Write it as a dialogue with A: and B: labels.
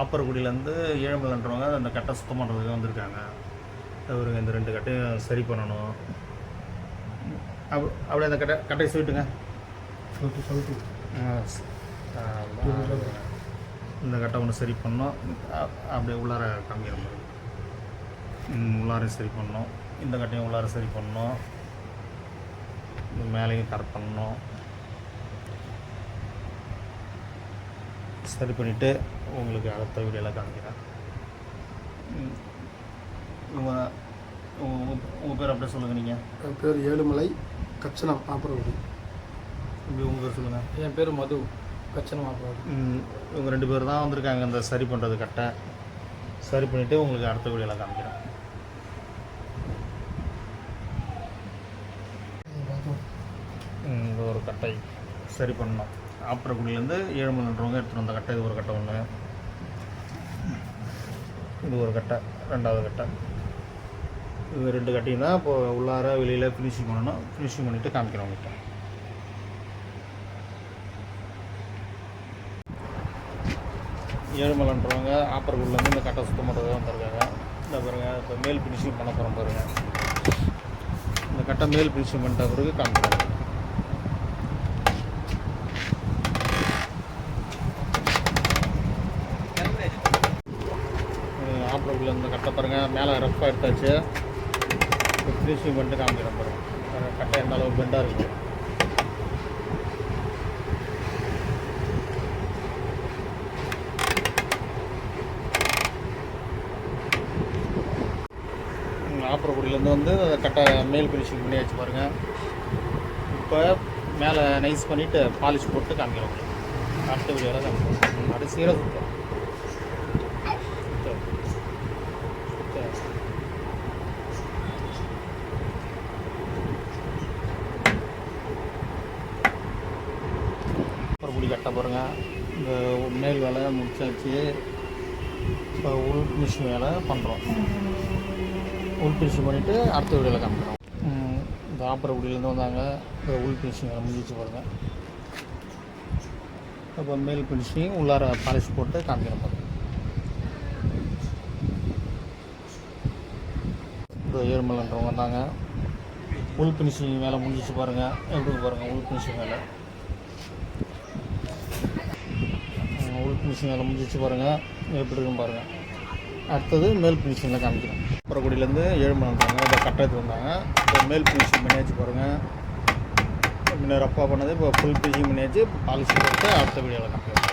A: ஆப்பரக்குடியிலேருந்து ஏழுமலைன்றவங்க அந்த கட்டை சுத்தம் பண்ணுறதுக்கு வந்திருக்காங்க. அவருங்க இந்த ரெண்டு கட்டையும் சரி பண்ணணும். அப் அப்படியே அந்த கட்டை கட்டையை சொல்லிட்டுங்க. இந்த கட்டை ஒன்று சரி பண்ணோம். அப்படியே உள்ளார காமிக்கிற மாதிரி. உள்ளார சரி பண்ணோம். இந்த கட்டையும் உள்ளார சரி பண்ணோம். இந்த மேலேயும் கரெக்ட் பண்ணோம் சரி பண்ணிவிட்டு உங்களுக்கு அடுத்த வீடியோவில் காமிக்கிறேன். ம், உங்க உங்க உங்கள் பேர் அப்படியே சொல்லுங்கள் நீங்கள்
B: என் பேர் ஏழுமலை கச்சனம் ஆப்பரகுடி
A: இப்படி உங்கள் பேர் சொல்லுங்கள்
C: என் பேர் மது கச்சனம் ஆப்பராது
A: ம், இவங்க ரெண்டு பேர் தான் வந்திருக்காங்க இந்த சரி பண்ணுறது கட்டை. சரி பண்ணிவிட்டு உங்களுக்கு அடுத்த வீடியோவில் காமிக்கிறேன். ஒரு கட்டை சரி பண்ணோம் ஆப்பரக்குடியிலேருந்து ஏழுமலைன்றவங்க எடுத்துகிட்டு வந்த கட்டை இது ஒரு கட்டை ஒன்று இது ஒரு கட்டை ரெண்டாவது கட்டை. இது ரெண்டு கட்டையும் இப்போது இப்போ உள்ளார வெளியில் ஃபினிஷிங் பண்ணணும் ஃபினிஷிங் பண்ணிவிட்டு காமிக்கிறோம் ஏழுமலைன்றவங்க ஆப்பரக்குடியிலேருந்து இந்த கட்டை சுத்தம் பண்ணுறது வந்திருக்காங்க. இந்த பாருங்க இப்போ மேல் ஃபினிஷிங் பண்ண போகிறோம் பாருங்கள் இந்த கட்டை மேல் ஃபினிஷிங் பண்ணிட்ட பிறகு காமிக்கிறாங்க ஆப்பர்குடியில் இந்த கட்டை பாருங்க. மேலே ரஃப்பாக எடுத்தாச்சு. இப்போ ஃபினிஷிங் பண்ணிட்டு காமிக்கிறோம் பாருங்க. கட்டை எந்த அளவுக்கு பெண்டாக இருக்குது ஆப்பரக்குடியிலேருந்து வந்து கட்டை மேல் ஃபினிஷிங் பண்ணியாச்சு பாருங்கள் இப்போ மேலே நைஸ் பண்ணிவிட்டு பாலிஷ் போட்டு காமிக்கிறோம் அடுத்த வீடியோவில் காமிக்கிறோம் அது சீராக சுத்தம். சுத்தம். ஆப்பரக்குடி பாருங்கள் இந்த மேல் வேலை முடிச்சாச்சு. இப்போ உள் மிஷின் வேலை பண்ணுறோம் உள் ஃபினிஷிங் பண்ணிவிட்டு அடுத்த வீடியோவில் காமிக்கிறோம். இந்த ஆப்பர குடியிலேருந்து வந்தாங்க. இப்போ உள் ஃபினிஷிங் வேலை முடிச்சு பாருங்கள் அப்போ மேல் ஃபினிஷிங் உள்ளார பாலிஷ் போட்டு காமிக்கிறோம் பாருங்கள் இப்போ ஏழுமலைன்றவங்க வந்தாங்க. உள் ஃபினிஷிங் வேலை முடிஞ்சிச்சு பாருங்கள் எப்படி பாருங்கள் உள் ஃபினிஷிங் வேலை ம், உள் ஃபினிஷிங் வேலை முடிச்சு பாருங்கள் எப்படி இருக்குன்னு பாருங்கள் அடுத்தது மேல் ஃபினிஷிங்கில் காமிக்கிறேன் அப்புறக்குடியிலேருந்து ஏழு மணி வந்தாங்க. இதை கட்டுறது வந்தாங்க. இப்போ மேல் ஃபினிஷிங் பண்ணியாச்சு பாருங்கள் முன்ன ரப்பாக பண்ணது இப்போ ஃபுல் ஃபினிஷிங் பண்ணியாச்சு. பாலிசி போட்டு அடுத்த வீடியோவில் காமிக்கிறேன்